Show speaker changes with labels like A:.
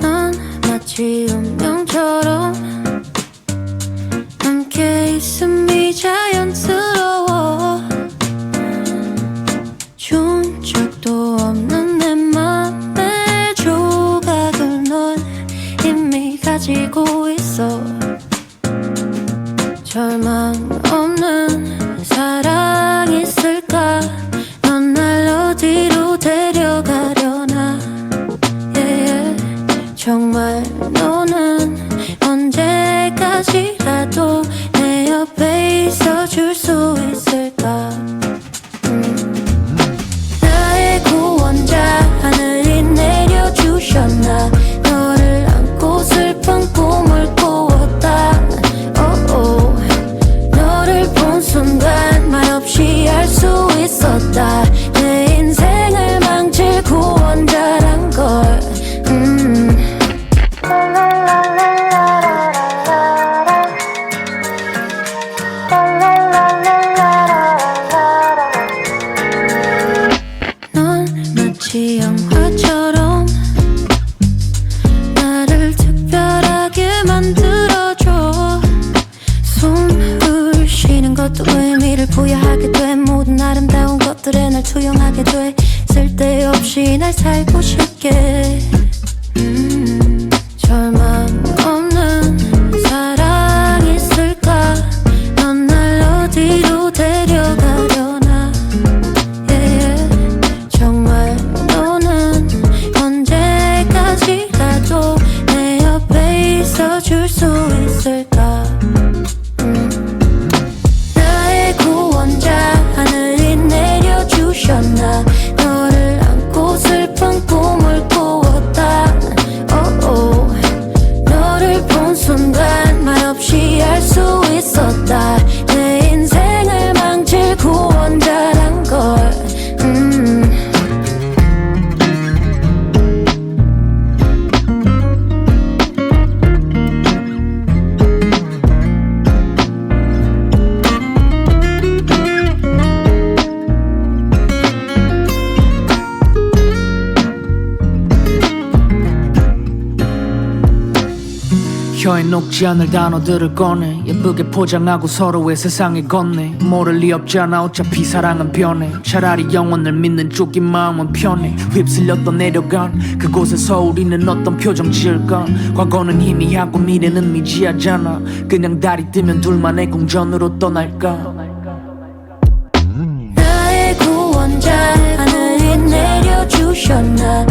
A: 넌 마치 운명처럼 함께 있음이 자연스러워. 좋은 적도 없는 내 맘의 조각을 넌 이미 가지고 있어 절망 없는 사랑 있을까? 넌 날 어디로 데려가려나? Yeah. 정말 너는 언제까지라도 내 옆에 있어줄 수 있을까 있었다 내 인생을 망칠 구원자란 걸 음. 넌 마치 영화처럼 나를 특별하게 만들 아름다운 것들에 날 투영하게 돼. 쓸데없이 날 살고 싶게
B: 혀에 녹지 않을 단어들을 꺼내. 예쁘게 포장하고 서로의 세상에 건네. 모를 리 없잖아 어차피 사랑은 변해. 차라리 영원을 믿는 쪽인 마음은 편해. 휩쓸렸던 내려간 그곳에서 우리는 어떤 표정 지을까? 과거는 희미하고 미래는 미지하잖아. 그냥 달이 뜨면 둘만의 공전으로 떠날까?
A: 나의 구원자 하늘이 내려주셨나